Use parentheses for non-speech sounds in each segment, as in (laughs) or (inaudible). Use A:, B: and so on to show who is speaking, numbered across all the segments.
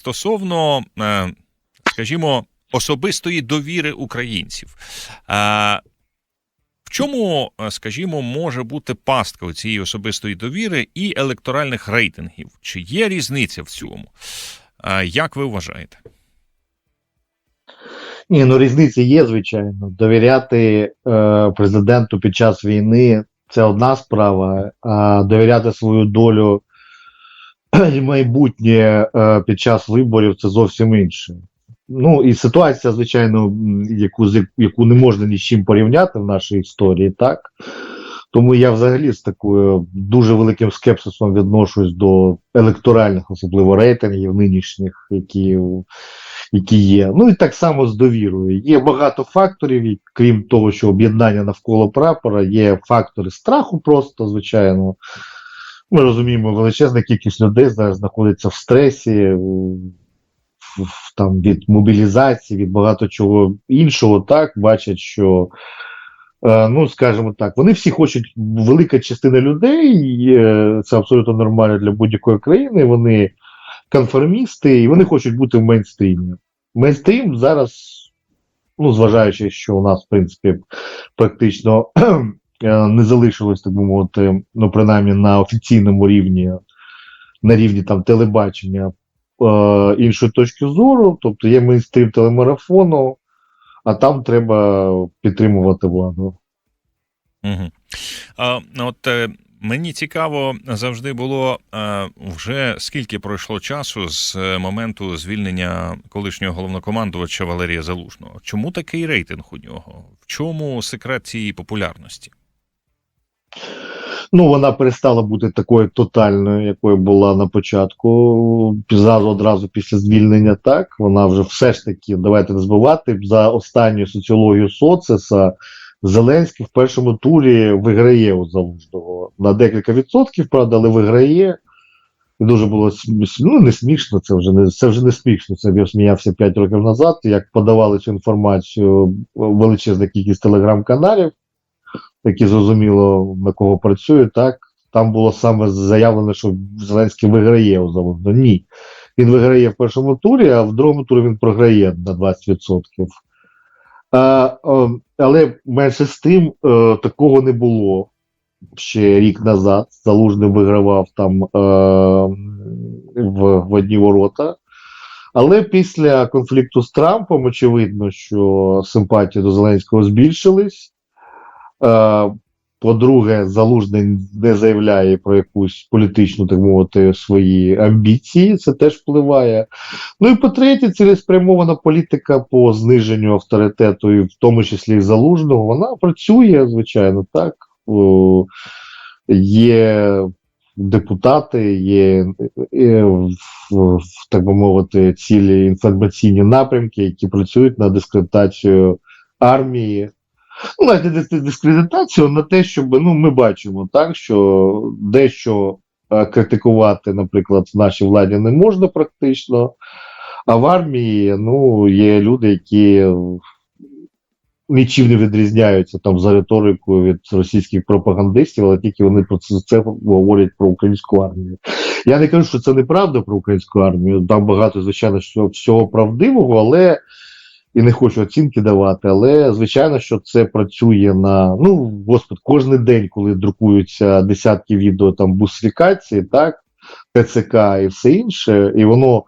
A: стосовно, е, скажімо, особистої довіри українців. Е, В чому, е, скажімо, може бути пастка у цієї особистої довіри і електоральних рейтингів? Чи є різниця в цьому? Як ви вважаєте?
B: Ні, ну різниця є, звичайно. Довіряти е, президенту під час війни це одна справа, а довіряти свою долю (clears throat) і майбутнє е, під час виборів це зовсім інше. Ну і ситуація, звичайно, яку, яку не можна ні з чим порівняти в нашій історії, так? Тому я взагалі з такою дуже великим скепсисом відношусь до електоральних, особливо рейтингів нинішніх, які які є. Ну і так само з довірою. Є багато факторів, крім того, що об'єднання навколо прапора, є фактори страху просто, звичайно. Ми розуміємо, величезна кількість людей зараз знаходиться в стресі, в- там, від мобілізації, від багато чого іншого, так, бачать, що. е, Ну, скажімо так, вони всі хочуть, велика частина людей, це абсолютно нормально для будь-якої країни. Вони конформісти, і вони хочуть бути в мейнстрімі. Мейнстрім зараз, ну, зважаючи, що у нас, в принципі, практично не залишилось, так би мовити, ну, принаймні на офіційному рівні, на рівні там телебачення е, іншої точки зору, тобто є мейнстрім телемарафону, а там треба підтримувати владу.
A: Угу. А, от е, мені цікаво завжди було е, вже скільки пройшло часу з е, моменту звільнення колишнього головнокомандувача Валерія Залужного. Чому такий рейтинг у нього? В чому секрет цієї популярності?
B: Ну, вона перестала бути такою тотальною, якою була на початку. Зразу одразу після звільнення, так вона вже все ж таки, давайте не збивати, за останню соціологію соцеса Зеленський в першому турі виграє у Залужного на декілька відсотків, правда, але виграє. І дуже було смі- ну, не смішно, це вже не це вже не смішно. Це я сміявся 5 років назад, як подавали цю інформацію величезна кількість телеграм-каналів які зрозуміло на кого працює, так там було саме заявлено, що Зеленський виграє у Залужного. Ні. Він виграє в першому турі, а в другому турі він програє на 20%. А, але менше з тим е, такого не було ще рік назад. Залужний вигравав там е, в, в одні ворота. Але після конфлікту з Трампом очевидно, що симпатії до Зеленського збільшились. Е, По-друге, Залужний не заявляє про якусь політичну, так мовити, свої амбіції, це теж впливає. Ну і по-третє, цілеспрямована політика по зниженню авторитету, і в тому числі залужного, вона працює, звичайно, так. Є депутати, є, е, так би мовити, цілі інформаційні напрямки, які працюють на дискредитацію армії. Ну, навіть не дискредитацію на те, щоб ну, ми бачимо, так, що дещо е, критикувати, наприклад, в нашій владі не можна практично, а в армії ну, є люди, які нічим не відрізняються там за риторикою від російських пропагандистів, але тільки вони про це, це говорять про українську армію. Я не кажу, що це неправда про українську армію. Там багато, звичайно, всього правдивого, але і не хочу оцінки давати, але звичайно, що це працює на ну господи, кожен день, коли друкуються десятки відео там бусифікації, так, ТЦК і все інше, і воно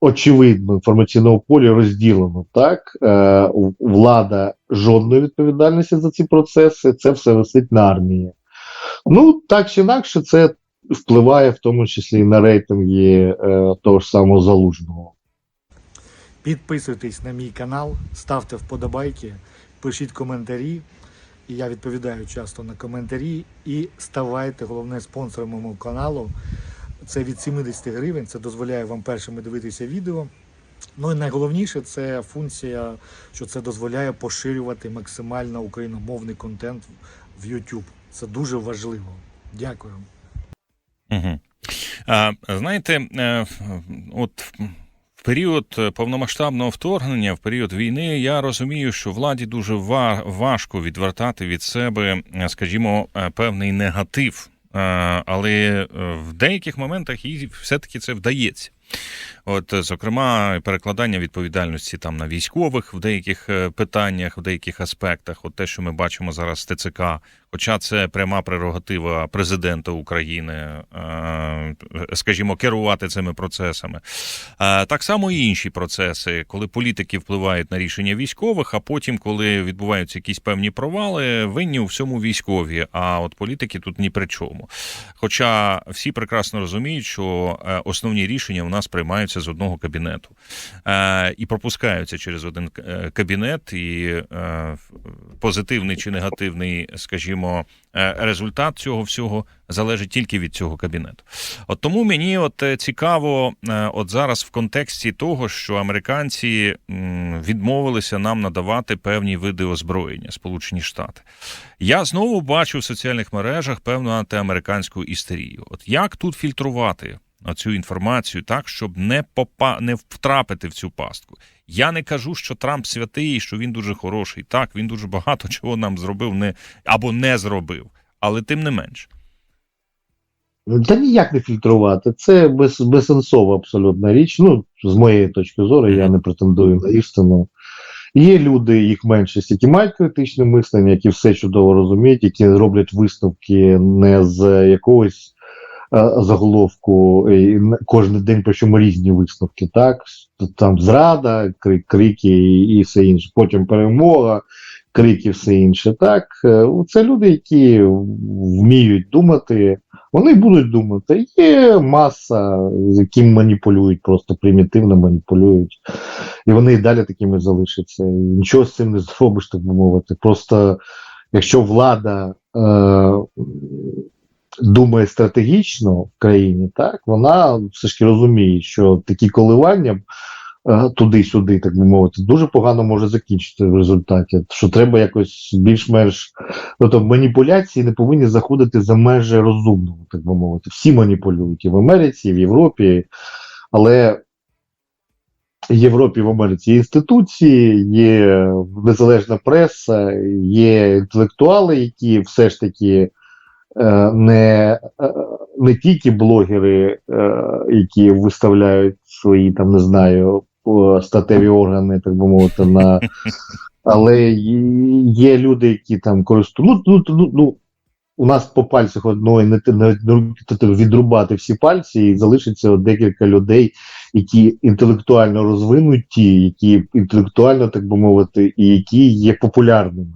B: очевидно в інформаційному полі розділено. Так, е, влада жодної відповідальності за ці процеси, це все висить на армії. Ну, так чи інакше, це впливає в тому числі і на рейтинги е, того ж самого залужного.
C: Підписуйтесь на мій канал, ставте вподобайки, пишіть коментарі. Я відповідаю часто на коментарі. І ставайте головне спонсором мого каналу. Це від 70 гривень. Це дозволяє вам першими дивитися відео. Ну і найголовніше це функція, що це дозволяє поширювати максимально україномовний контент в YouTube. Це дуже важливо. Дякую.
A: Угу. А, знаєте, е, от період повномасштабного вторгнення, в період війни, я розумію, що владі дуже ва- важко відвертати від себе, е, скажімо, е, певний негатив е, але е, в деяких моментах їй все-таки це вдається. От, е, зокрема, перекладання відповідальності там на військових в деяких е, питаннях, в деяких аспектах, от те, що ми бачимо зараз з ТЦК, хоча це пряма прерогатива президента України, е, скажімо, керувати цими процесами. Так само і інші процеси, коли політики впливають на рішення військових, а потім, коли відбуваються якісь певні провали, винні у всьому військові. А от політики тут ні при чому. Хоча всі прекрасно розуміють, що основні рішення у нас приймаються з одного кабінету е, і пропускаються через один е, кабінет, і е, позитивний чи негативний, скажімо, результат цього всього залежить тільки від цього кабінету. От тому мені от цікаво, от зараз в контексті того, що американці відмовилися нам надавати певні види озброєння, Сполучені Штати. Я знову бачу в соціальних мережах певну антиамериканську істерію. От як тут фільтрувати цю інформацію так, щоб не попа не втрапити в цю пастку? Я не кажу, що Трамп святий, що він дуже хороший. Так, він дуже багато (laughs) чого нам зробив, не або не зробив, але тим не менш.
B: Та ніяк не фільтрувати. Це без, безсенсова абсолютна річ. Ну, з моєї точки зору, я не претендую на істину. Є люди, їх меншість, які мають критичне мислення, які все чудово розуміють, які роблять висновки не з якогось заголовку, і кожен день, причому різні висновки, так? Там зрада, крик, крики і, і все інше. Потім перемога, крики, все інше. Так, Е, це люди, які вміють думати. Вони будуть думати, є маса, з яким маніпулюють, просто примітивно маніпулюють. І вони і далі такими залишаться. І нічого з цим не зробиш, так би мовити. Просто якщо влада е, думає стратегічно в країні, так, вона все ж таки розуміє, що такі коливання е, туди-сюди, так би мовити, дуже погано може закінчитися в результаті. Що треба якось більш-менш Тобто маніпуляції не повинні заходити за межі розумного, так би мовити. Всі маніпулюють і в Америці, і в Європі, але в Європі, в Америці є інституції, є незалежна преса, є інтелектуали, які все ж таки не, е, не тільки блогери, е, які виставляють свої там, не знаю, е, статеві органи, так би мовити, на (laughs) але є- люди, які там користують. Ну, ну, ну, ну, у нас по пальцях одної не, те- не, не відрубати всі пальці, і залишиться декілька людей, які інтелектуально розвинуті, які інтелектуально, так би мовити, і які є популярними.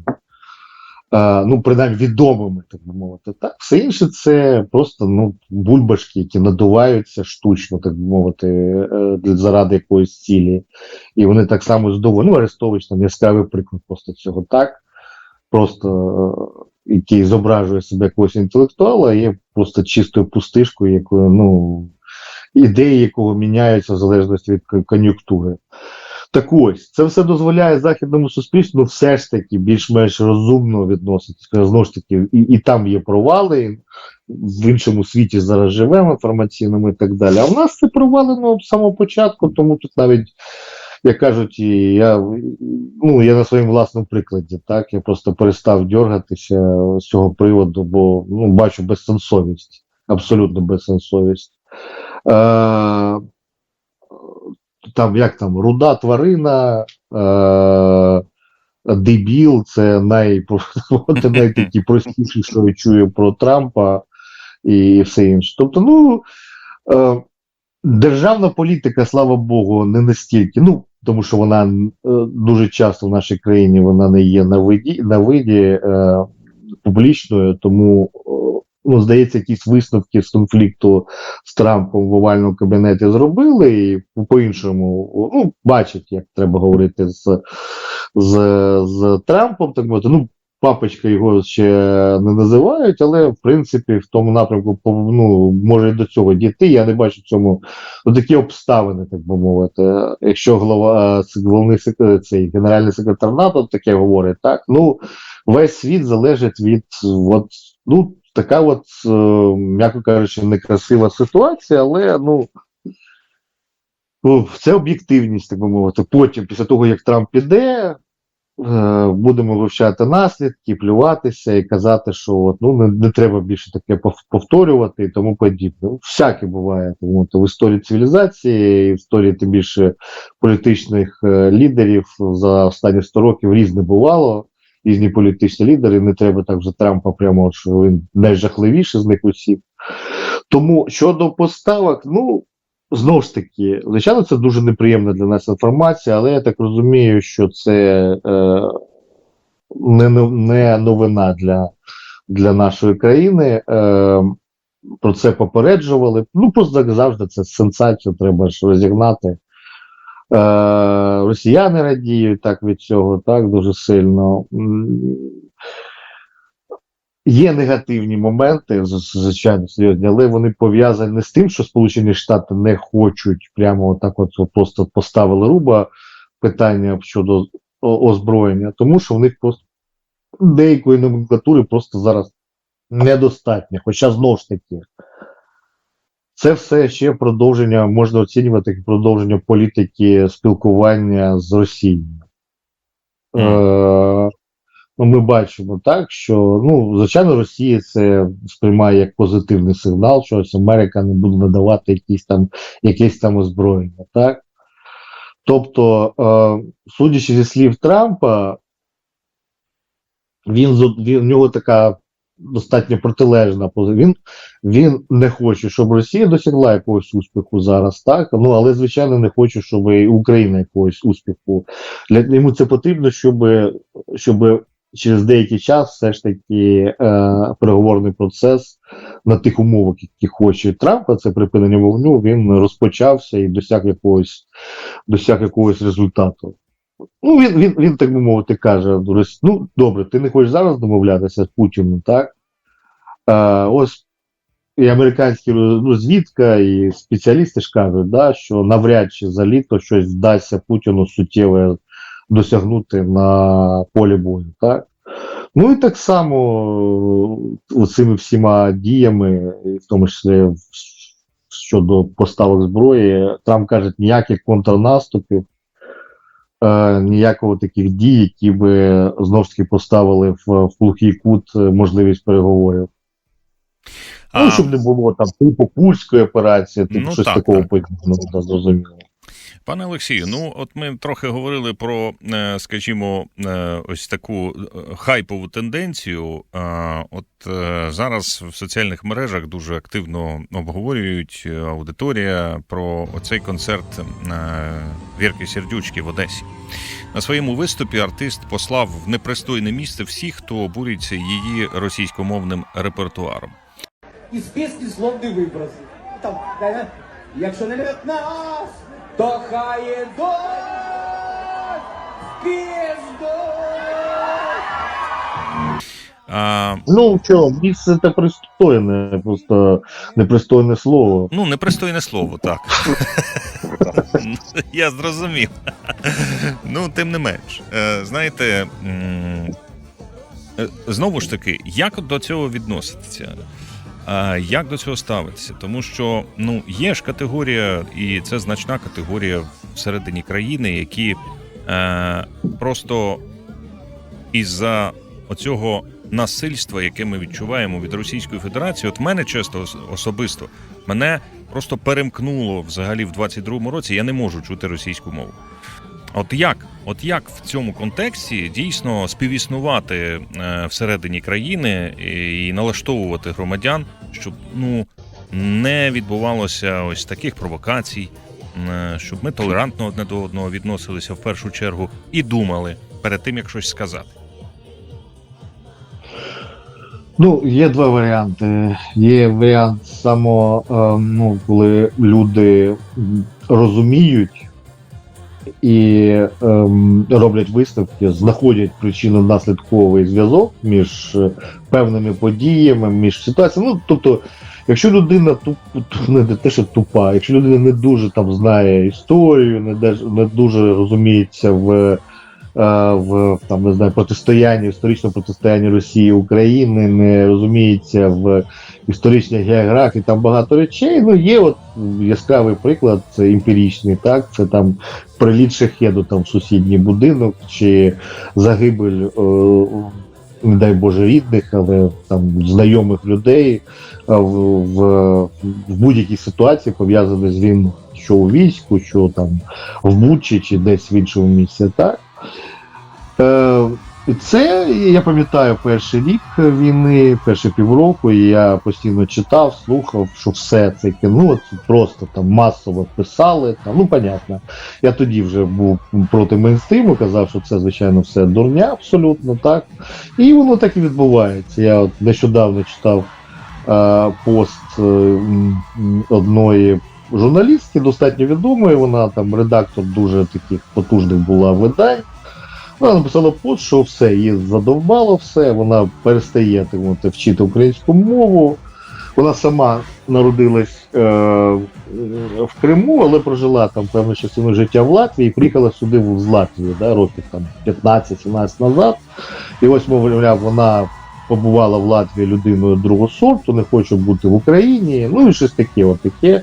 B: А, ну, принаймні відомими, так би мовити. Так, все інше це просто ну, бульбашки, які надуваються штучно, так би мовити, е, заради якоїсь цілі. І вони так само здобули. Ну, Арестович там яскравий приклад просто цього так. Просто е, який зображує себе якогось інтелектуала, є просто чистою пустишкою, якою, ну, ідеї якого міняються в залежності від кон'юнктури. Так ось, це все дозволяє західному суспільству все ж таки більш-менш розумно відноситися. Знову ж таки, і, і там є провали, в іншому світі зараз живемо інформаційному і так далі. А в нас це провалено з самого початку, тому тут навіть, як кажуть, я, ну, я на своєму власному прикладі, так, я просто перестав дергатися з цього приводу, бо ну, бачу безсенсовість, абсолютно безсенсовість. Е, там, як там, руда тварина, е, дебіл, це най, (laughs) найтакі простіші, що я чую про Трампа і все інше. Тобто, ну, е, державна політика, слава Богу, не настільки. Ну, тому що вона е, дуже часто в нашій країні вона не є на виді, на виді е, публічною, тому, е, ну, здається, якісь висновки з конфлікту з Трампом в овальному кабінеті зробили, і по-іншому ну, бачать, як треба говорити з, з, з Трампом, так мовити. Ну, папочка його ще не називають, але в принципі в тому напрямку ну, може і до цього дійти. Я не бачу цьому ну, такі обставини, так би мовити. Якщо голова головний сек- цей генеральний секретар НАТО таке говорить, так ну весь світ залежить від от, ну, така от, е, м'яко кажучи, некрасива ситуація, але ну. Ну, це об'єктивність, так би мовити. Потім, після того, як Трамп піде, е, будемо вивчати наслідки, плюватися і казати, що от, ну, не, не треба більше таке повторювати і тому подібне. Ну, Всяке буває. Тому то в історії цивілізації, і в історії тим більше політичних е, лідерів за останні 100 років різне бувало. Різні політичні лідери, не треба так вже Трампа прямо, що він найжахливіший з них усіх. Тому щодо поставок, ну знову ж таки, звичайно, це дуже неприємна для нас інформація, але я так розумію, що це е, не, не новина для, для нашої країни. Е, про це попереджували. Ну, просто завжди, це сенсацію треба ж розігнати. Е, росіяни радіють так від цього, так дуже сильно. Є негативні моменти, звичайно, серйозні, але вони пов'язані з тим, що Сполучені Штати не хочуть прямо так, от просто поставили руба питання щодо озброєння, тому що в них просто деякої номенклатури просто зараз недостатньо. Хоча знову ж таки, це все ще продовження, можна оцінювати як продовження політики спілкування з Росією. Е, ну, ми бачимо так, що ну, звичайно, Росія це сприймає як позитивний сигнал, що ось Америка не буде надавати якісь там, якесь там озброєння. Так? Тобто, е, судячи зі слів Трампа, він, він в нього така достатньо протилежна. Він, він не хоче, щоб Росія досягла якогось успіху зараз, так? Ну, але, звичайно, не хоче, щоб і Україна якогось успіху. Для йому це потрібно, щоб, щоб через деякий час все ж таки е, переговорний процес на тих умовах, які хоче Трампа, це припинення вогню, він розпочався і досяг якогось, досяг якогось результату. Ну, він, він, він так би мовити, каже: ну, добре, ти не хочеш зараз домовлятися з Путіним, так? Е, ось і американські розвідка, і спеціалісти ж кажуть, да, що навряд чи за літо щось вдасться Путіну суттєве досягнути на полі бою. Так? Ну і так само е, цими всіма діями, в тому числі щодо поставок зброї, Трамп каже, ніяких контрнаступів, е, ніякого таких дій, які би знов ж таки поставили в, в глухий кут е, можливість переговорів.
A: А,
B: Ну, щоб не було там типу пульської операції, типу
A: Ну,
B: щось
A: так,
B: такого
A: так.
B: подібного, зрозуміло.
A: Пане Олексію, ну от ми трохи говорили про, е, скажімо, е, ось таку е, хайпову тенденцію. От зараз в соціальних мережах дуже активно обговорюють аудиторія про оцей концерт Вірки Сердючки в Одесі. На своєму виступі артист послав в непристойне місце всіх, хто обурюється її російськомовним репертуаром.
D: і списки слов не. Там, якщо не нас, то хай ідуть в пізду.
A: А,
B: Ну, що, місце це пристойне, просто непристойне слово.
A: Ну, непристойне слово, так. (laughs) Я зрозумів. Ну, тим не менш, Е, знаєте, е, знову ж таки, як до цього відноситися? Як до цього ставитися? Тому що ну є ж категорія, і це значна категорія всередині країни, які е, просто із-за оцього насильства, яке ми відчуваємо від Російської Федерації, от мене чесно особисто мене просто перемкнуло взагалі в 22-му році. Я не можу чути російську мову. От як, от як в цьому контексті дійсно співіснувати е, всередині країни і налаштовувати громадян, щоб ну не відбувалося ось таких провокацій, е, щоб ми толерантно одне до одного відносилися в першу чергу і думали перед тим, як щось сказати.
B: Ну, є два варіанти. Є варіант само, е, ну, коли люди розуміють і ем, роблять висновки, знаходять причинно-наслідковий зв'язок між е, певними подіями, між ситуаціями. Ну, тобто, якщо людина туп, не те, що тупа, якщо людина не дуже там знає історію, не, не дуже розуміється в в там не знаю протистоянні, історичному протистоянні Росії України, не розуміється в історичній географії. Там багато речей. Ну є от яскравий приклад, це емпірічний, так це там приліт шахеду там в сусідній будинок чи загибель. Е, не дай Боже рідних, але там знайомих людей е, в, в, в будь-якій ситуації пов'язані з війною, що у війську, що там в Бучі чи десь в іншому місці. Так? Е, це я пам'ятаю перший рік війни, перші півроку, і я постійно читав, слухав, що все це кіно просто там масово писали. Там, ну, понятно. Я тоді вже був проти мейнстріму, казав, що це, звичайно, все дурня, абсолютно так. І воно так і відбувається. Я от нещодавно читав е, пост е, одної журналістки, достатньо відомої. Вона там редактор дуже таких потужних була видань. Вона написала пост, що все, її задовбало все, вона перестає так вчити українську мову. Вона сама народилась е, в Криму, але прожила там певну частину життя в Латвії приїхала сюди з Латвії, да, років там 15-17 назад. І ось, мовляв, вона побувала в Латвії людиною другого сорту, не хоче бути в Україні. Ну і щось таке, от таке.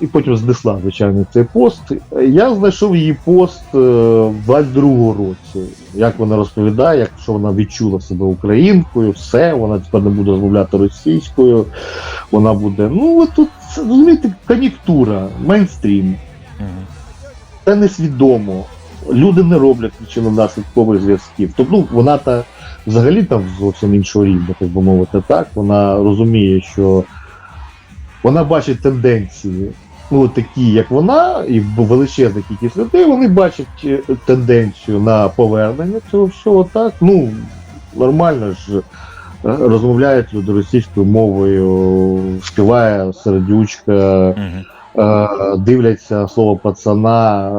B: І потім знесла, звичайно, цей пост. Я знайшов її пост е, в 22-му році. Як вона розповідає, як що вона відчула себе українкою, все, вона тепер не буде розмовляти російською, вона буде. Ну, тут розумієте, кон'юнктура, мейнстрім. Це несвідомо. Люди не роблять причинно-наслідкових зв'язків. Тобто ну, вона та взагалі там зовсім іншого рівня, так би мовити, так. Вона розуміє, що вона бачить тенденції, ну такі, як вона, і величезна кількість людей, вони бачать е, тенденцію на повернення цього всього, так. Ну, нормально ж. е, Розмовляють люди російською мовою, співає сердючка, е, дивляться слово пацана,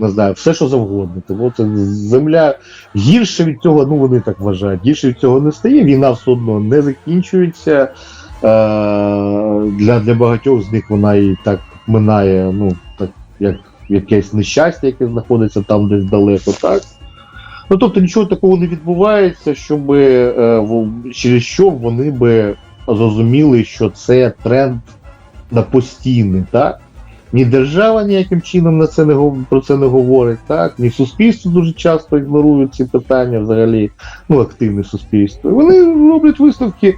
B: не знаю, все що завгодно. Тому це земля гірше від цього, ну вони так вважають, гірше від цього не стає. Війна все одно не закінчується. Е, для, для багатьох з них вона і так минає, ну так як якесь нещастя, яке знаходиться там десь далеко, так. Ну тобто нічого такого не відбувається, щоб е, через що вони би зрозуміли, що це тренд на постійний, так? Ні держава ніяким чином на це не про це не говорить, так? Ні суспільство дуже часто ігнорують ці питання взагалі, ну, активне суспільство. І Вони роблять висновки,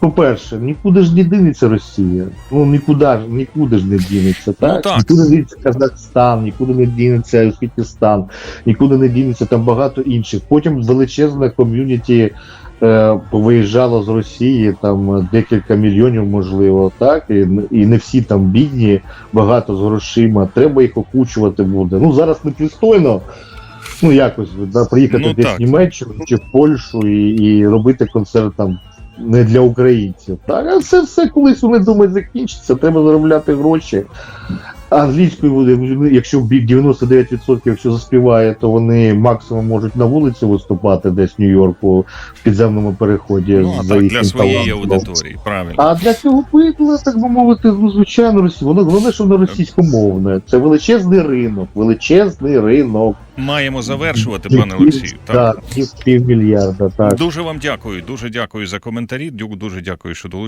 B: по-перше, нікуди ж не дінеться Росія. Ну нікуди ж нікуди ж не дінеться, так?
A: Ну, так.
B: Нікуди не дінеться Казахстан, нікуди не дінеться Узбекистан, нікуди не дінеться там багато інших. Потім величезне ком'юніті е, повиїжджало з Росії, там декілька мільйонів, можливо, так, і, і не всі там бідні, багато з грошима. Треба їх окучувати буде. Ну зараз непристойно. Ну, якось да, приїхати
A: Ну,
B: десь
A: так.
B: в Німеччину чи в Польщу і, і робити концерт там не для українців. Так, а це все колись вони думають закінчиться, треба заробляти гроші. Англійською буде, якщо бі- 99% якщо заспіває, то вони максимум можуть на вулиці виступати десь в Нью-Йорку в підземному переході.
A: Ну, а
B: за
A: так, для своєї
B: талантом.
A: аудиторії, правильно.
B: А для цього видно, так би мовити, ну звичайно. Воно головне, що воно російськомовне. Це величезний ринок, величезний ринок.
A: Маємо завершувати, пане Олексію. Так.
B: Півмільярда, так.
A: Дуже вам дякую. Дуже дякую за коментарі. Дю- Дуже дякую, що долучили.